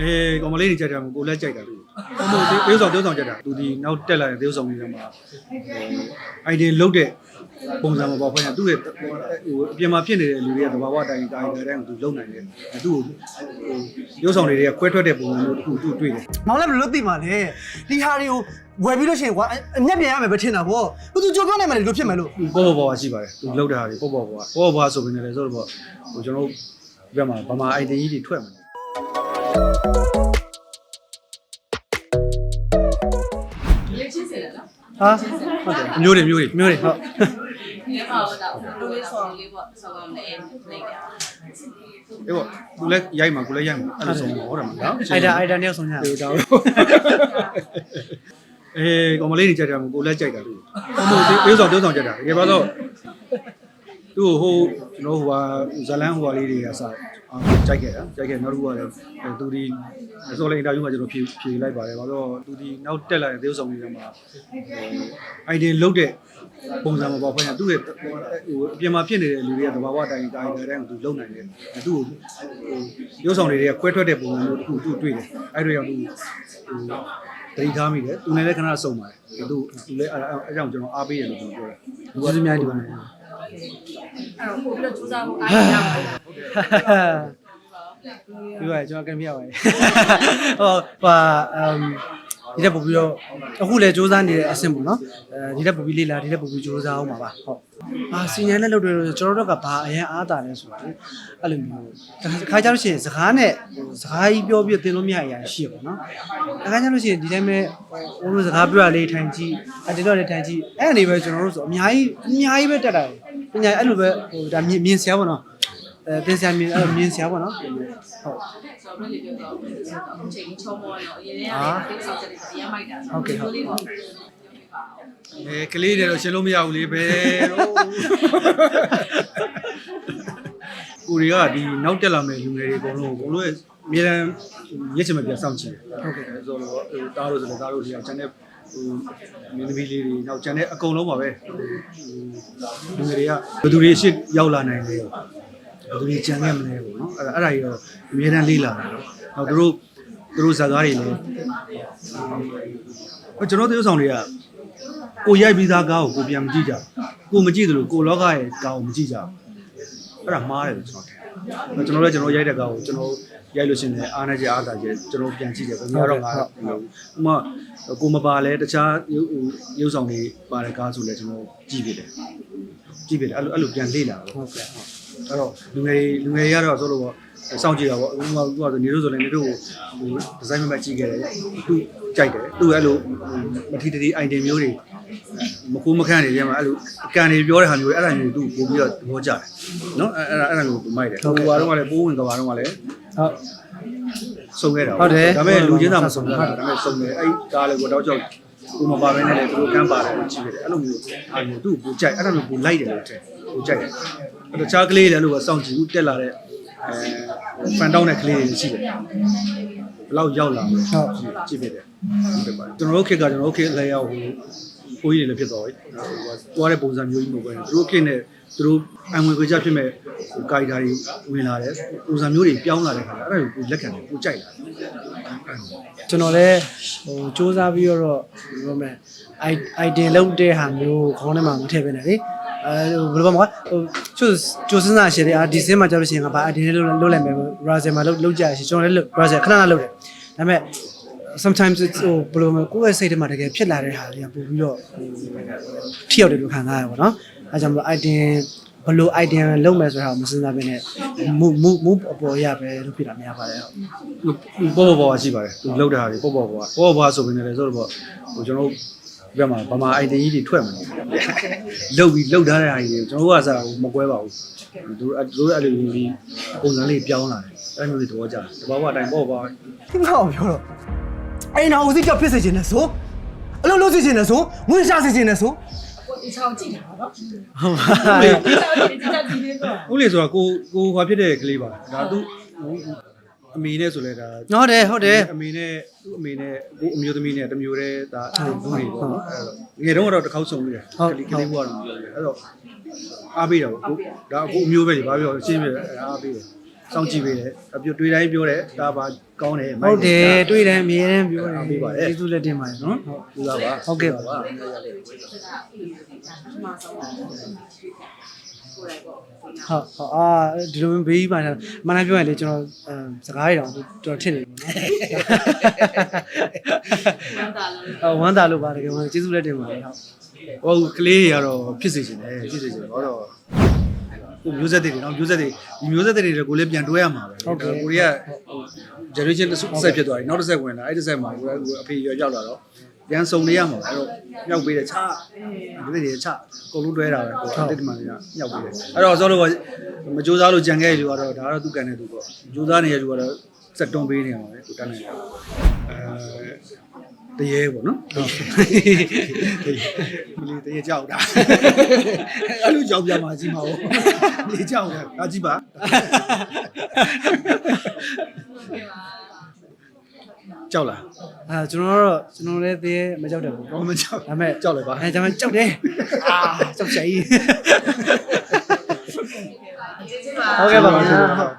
အဲကောင်မလေးတွေကြိုက်တယ်မကိုလည်းကြိုက်တာသူဟိုတေးဆောင်တေးဆောင်ကြိုက်တာသူဒီနောက်တက်လာတဲ့တေးဆောင်တွေထဲမှာအိုင်ဒီလုတ်တဲ့ပုံစံမပေါ့ဖွင့်သူ့ရဲ့ဟိုအပြင်မှာဖြစ်နေတဲ့လူတွေကသဘာဝတိုင်းကာရီတိုင်းကိုသူလုံနိုင်တယ်သူ့ကိုဟိုတေးဆောင်တွေကခွဲထွက်တဲ့ပုံစံမျိုးတစ်ခုသူ့တွေ့တယ်မောင်လည်းဘယ်လိုသိမှာလဲဒီဟာတွေကိုဝယ်ပြီးလို့ရှိရင်ကွာအမျက်ပြန်ရမယ်ပဲထင်တာဗောဘသူကြိုပြောနိုင်မယ်လေဒီလိုဖြစ်မယ်လို့ပေါ်ပေါ်ပေါ်ရှိပါတယ်သူလုတ်တဲ့ဟာတွေပေါ်ပေါ်ပေါ်ပေါ်ပေါ်ဆိုပြီးနေတယ်ဆိုတော့ဟိုကျွန်တော်ဘက်မှာဗမာ ID ကြီးတွေထွက်မှာ တယ်နော်ဟာဟုတ်တယ်မျိုးတွေမျိုးတွေမျိုးတွေဟုတ်ဒီမှာတော့လိုလေးဆောင်းလေးပေါ့ဆောင်းအောင်လေးနေတယ်အေးပေါ့သူလည်းရိုက်မှာကိုလည်းရိုက်မှာအဲ့လိုဆုံးဟောတယ်မလားအိုင်ဒါအိုင်ဒါနဲ့ဆုံးရအေးတောင်းအေးကောင်မလေးတွေကြိုက်တယ်မကိုလည်းကြိုက်တာသူဟိုတေးဆောင်တေးဆောင်ကြိုက်တာတကယ်ပါတော့ သူ့ဟိုကျွန်တော်ဟိုဟာဇလန်းဟိုဟာလေးတွေကစအောင်ကြိုက်ခဲ့တာကြိုက်ခဲ့နောက်တစ်ခုကလည်းသူဒီစောလေးအင်တာဗျူးမှာကျွန်တော်ဖြေဖြေလိုက်ပါတယ်ဘာလို့သူဒီနောက်တက်လာတဲ့တေးဆောင်တွေထဲမှာအိုင်ဒီလုတ်တဲ့ပုံစံမပေါ့ဖွင့်ရသူ့ရဲ့ဟိုအပြင်မှာဖြစ်နေတဲ့လူတွေကသဘာဝတိုင်းကာရီတိုင်းကိုသူလုံနိုင်တယ်သူ့ကိုဟိုရုပ်ဆောင်တွေကခွဲထွက်တဲ့ပုံစံမျိုးတစ်ခုသူ့တွေ့တယ်အဲ့ဒါကြောင့်သူဟိုတတိထားမိတယ်သူနဲ့လည်းခဏစုံပါတယ်သူသူလည်းအဲ့အဲ့ကြောင့်ကျွန်တော်အားပေးတယ်လို့ကျွန်တော်ပြောတယ်လူအများကြီးဒီမှာ အဲ့တော့ပို့ပြီးတော့စူးစမ်းဖို့အားရပါတယ် ပြီးတော့ကျွန်တော်ကန်ပြရပါတယ်ဟိုဟာအမ်ဒီတက်ပို့ပြီးတော့အခုလည်းစူးစမ်းနေတဲ့အဆင့်ပေါ့နော်အဲဒီတက်ပို့ပြီးလေးလာဒီတက်ပို့ပြီးစူးစမ်းအောင်ပါပါဟုတ်အာစီနီယံနဲ့လုပ်တယ်လို့ကျွန်တော်တို့ကဘာအရင်အားတာလဲဆိုတော့အဲ့လိုမျိုးခါကြလို့ရှိရင်စကားနဲ့စကားကြီးပြောပြီးတင်လို့မရအရာရှိရပေါ့နော်အခါကြလို့ရှိရင်ဒီတိုင်းပဲဟိုလိုစကားပြောရလေးထိုင်ကြည့်အတင်တော့လည်းထိုင်ကြည့်အဲ့အနေပဲကျွန်တော်တို့ဆိုအများကြီးအများကြီးပဲတက်တာ ပညာအဲ့လိုပဲဟိုဒါမြင်မြင်စရာပေါ့နော်အဲတင်စရာမြင်အဲ့လိုမြင်စရာပေါ့နော်ဟုတ်ဆိုတော့ဘယ်လိုပြောတော့အခုချိန်ချုံမောတော့အရင်ကလည်းဖိတ်ဆောက်တဲ့တရားမိုက်တာလေးပေါ့အဲကလေးတွေတော့ရှင်းလို့မရဘူးလေဘယ်တော့ကိုရီးယားဒီနောက်တက်လာမယ့်လူငယ်တွေအကုန်လုံးကိုကိုလိုရဲ့အမြဲတမ်းရစ်ချင်မပြတ်စောင့်ကြည့်တယ်ဟုတ်ကဲ့ဆိုတော့ဟိုတားလို့ဆိုတော့တားလို့ဒီအောင်ကျန်တဲ့ဟို မင်းသမီးလေးတွေနောက်ကျန်တဲ့အကုန်လုံးပါပဲလူငယ်တွေကဘယ်သူတွေရှစ်ရောက်လာနိုင်လဲဘယ်သူတွေကြံခဲ့မလဲပေါ့နော်အဲ့ဒါအဲ့ဒါကြီးတော့အမြဲတမ်းလေးလာတာနောက်သူတို့သူတို့ဇာတ်ကားတွေလည်းဟိုကျွန်တော်တို့ဆောင်တွေကကိုရိုက်ပြီးသားကားကိုကိုပြန်မကြည့်ကြဘူးကိုမကြည့်သလိုကိုလောကရဲ့ကားကိုမကြည့်ကြဘူးအဲ့ဒါမှားတယ်လို့ကျွန်တော်ထင်တယ် ကျွန်တော်လည်းကျွန်တော်ရိုက်တဲ့ကားကိုကျွန်တော်ရိုက်လို့ရှရင်လည်းအားနေကြအားသာကြကျွန်တော်ပြန်ကြည့်တယ်ဘယ်မှာတော့ငါဥမာကိုမပါလဲတခြားရုပ်ရုပ်ဆောင်တွေပါတဲ့ကားဆိုလည်းကျွန်တော်ကြည့်ပြတယ်ကြည့်ပြတယ်အဲ့လိုအဲ့လိုပြန်လေ့လာတော့ဟုတ်ကဲ့အဲ့တော့လူငယ်လူငယ်တွေကတော့ဆိုလို့ပေါ့စောင့်ကြည့်တာပေါ့ဥပမာဥပမာဆိုနေတို့ဆိုလည်းနေတို့ဟိုဒီဇိုင်းမမကြည့်ခဲ့တယ်သူကြိုက်တယ်သူအဲ့လိုမထီတတီ item မျိုးတွေ မကူမခန့်နေကြမှာအဲ့လိုအကန်တွေပြောတဲ့ဟာမျိုးအဲ့ဒါမျိုးသူပို့ပြီးတော့သဘောကျတယ်နော်အဲ့အဲ့အဲ့ဒါမျိုးသူမိုက်တယ်ဟိုဘာတော့ကလည်းပိုးဝင်ကဘာတော့ကလည်းဟုတ်စုံခဲ့တာဟုတ်တယ်ဒါပေမဲ့လူချင်းသာမစုံတာဒါပေမဲ့စုံတယ်အဲ့ဒါလည်းကိုတော့ကြောက်ကိုမပါဘဲနဲ့လည်းသူတို့ကမ်းပါတယ်လို့ကြည့်ခဲ့တယ်အဲ့လိုမျိုးအဲ့လိုသူ့ကိုကြိုက်အဲ့ဒါမျိုးကိုလိုက်တယ်လို့ထင်ကိုကြိုက်တယ်အဲ့တော့ချားကလေးလည်းအဲ့လိုပဲစောင့်ကြည့်ဦးတက်လာတဲ့အဲဖန်တောင်းတဲ့ကလေးတွေရှိတယ်ဘယ်လောက်ရောက်လာလဲဟုတ်ကြည့်ပြတယ်ဟုတ်ပါကျွန်တော်တို့ခေတ်ကကျွန်တော်တို့ခေတ်လည်းရောက်ဟို ကိုကြီးတွေလည်းဖြစ်သွားပြီဟိုသွားတဲ့ပုံစံမျိုးကြီးမဟုတ်ဘူးသူတို့ခေတ်နဲ့သူတို့အံဝင်ကြဖြစ်မဲ့ဟိုကာရီတာတွေဝင်လာတယ်ပုံစံမျိုးတွေပြောင်းလာတဲ့ခါကျအဲ့ဒါကိုလက်ခံတယ်ကိုကြိုက်လာတယ်ကျွန်တော်လည်းဟိုစူးစမ်းပြီးတော့ဘယ်လိုမလဲအိုင်အိုင်တင်လုံးတဲ့ဟာမျိုးခေါင်းထဲမှာမထည့်ပဲနဲ့လေအဲဘယ်လိုပါမလဲဟိုကျိုးကျိုးစင်းစားရှယ်တယ်အာဒီစင်းမှာကြောက်လို့ရှိရင်ငါဘာအိုင်တင်လုံးလုံးလိုက်မယ်ရာဇယ်မှာလုံးလုံးကြရရှိကျွန်တော်လည်းရာဇယ်ခဏခဏလုံးတယ်ဒါပေမဲ့ sometimes ဟိုဘယ်လိုမလဲကိုယ့်ရဲ့စိတ်ထဲမှာတကယ်ဖြစ်လာတဲ့ဟာတွေကပို့ပြီးတော့ဟိုထိရောက်တယ်လို့ခံစားရပါတော့အဲကြောင့်မလို့အိုင်တင်ဘယ်လို idea လုံးမယ်ဆိုတာကိုမစဉ်းစားဘဲနဲ့ move move move အပေါ်ရပဲလို့ဖြစ်တာများပါတယ်ဟုတ်ပေါ်ပေါ်ပေါ်ရှိပါတယ်သူလောက်တာတွေပေါ်ပေါ်ပေါ်ပေါ်ပေါ်ဆိုပြီးနေတယ်ဆိုတော့ဟိုကျွန်တော်ဘက်မှာဗမာ ID ကြီးတွေထွက်မှာလောက်ပြီးလောက်ထားတဲ့ဟာကြီးကျွန်တော်ကစားမကွဲပါဘူးသူတို့သူတို့အဲ့လိုမျိုးပုံစံလေးပြောင်းလာတယ်အဲ့လိုမျိုးသဘောကျတယ်တဘာဝအတိုင်းပေါ်ပေါ်ငါ့ကိုပြောတော့ အိမ်နာဦးစီးကြောက်ဖြစ်စေချင်တယ်ဆိုအလုပ်လုပ်စေချင်တယ်ဆိုဝင်ရှာစေချင်တယ်ဆိုကိုဒီချောင်းကြည့်တာနော်ဟုတ်ပါဒီချောင်းဒီချောင်းဒီလေးတော့ဦးလေးဆိုတာကိုကိုဟွာဖြစ်တဲ့ကလေးပါဒါသူအမေနဲ့ဆိုလဲဒါဟုတ်တယ်ဟုတ်တယ်အမေနဲ့သူ့အမေနဲ့ကိုအမျိုးသမီးနဲ့တမျိုးတည်းဒါဘူးတွေပေါ့နော်အဲ့တော့ငယ်တော့တော့တစ်ခေါက်ဆုံလို့ရတယ်ကလေးဘွားတော့အဲ့တော့အားပေးတာပေါ့ဒါအခုအမျိုးပဲလေဘာပြောရှင်းပြအားပေးတယ် စောင့်ကြည့်ပေးတယ်အပြတွေးတိုင်းပြောတယ်ဒါပါကောင်းတယ်ဟုတ်တယ်တွေ့တယ်အမြဲတမ်းပြောတယ်ပေးပါတယ်ကျေးဇူးလက်တင်ပါတယ်နော်ဟုတ်ပူဇော်ပါဟုတ်ကဲ့ပါပါပထမဆုံးကိုယ်တိုင်ပေါ့ဟုတ်ဟုတ်အာဒီလိုမျိုးဘေးကြီးပါတာမနာပြောရင်လေကျွန်တော်အမ်စကားရအောင်တော်တော်ထစ်နေပြီနော်ဝမ်းသာလို့ဟောဝမ်းသာလို့ပါတကယ်ဝင်ကျေးဇူးလက်တင်ပါတယ်ဟုတ်ဟိုကလေးတွေကတော့ဖြစ်စေချင်တယ်ဖြစ်စေချင်တယ်ဟောတော့ ကိုမျိုးဆက်တွေနော်မျိုးဆက်တွေဒီမျိုးဆက်တွေကိုလည်းပြန်တွဲရမှာပဲကိုရီးယား generation တစ်ဆက်ဖြစ်သွားပြီနောက်တစ်ဆက်ဝင်လာအဲ့တစ်ဆက်မှာကိုအဖေရွရောက်လာတော့ပြန်စုံနေရမှာအဲ့တော့မြောက်ပေးတယ်ချဒီနေ့တွေချအကုန်လုံးတွဲတာပဲကိုတစ်တမန်ကမြောက်ပေးတယ်အဲ့တော့ဆောလို့မကြိုးစားလို့ကြံခဲ့ရလူကတော့ဒါကတော့သူကန်တဲ့သူပေါ့ကြိုးစားနေတဲ့လူကတော့စက်တွန်းပေးနေရမှာပဲကိုတန်းနေတယ်အဲ တရေပေါ့နော်ဟုတ်ဒီတရေကြောက်တာအဲ့လိုကြောက်ပြမှာကြီးမှာဟုတ်ဒီကြောက်တာဒါကြည့်ပါကြောက်လားအာကျွန်တော်ကတော့ကျွန်တော်လည်းသေးမကြောက်တယ်ဘူးဘာမှမကြောက်ဒါပေမဲ့ကြောက်လိုက်ပါအဲဒါပေမဲ့ကြောက်တယ်အာကြောက်ချင်ကျေးဇူးပါဟုတ်ကဲ့ပါခင်ဗျာဟုတ်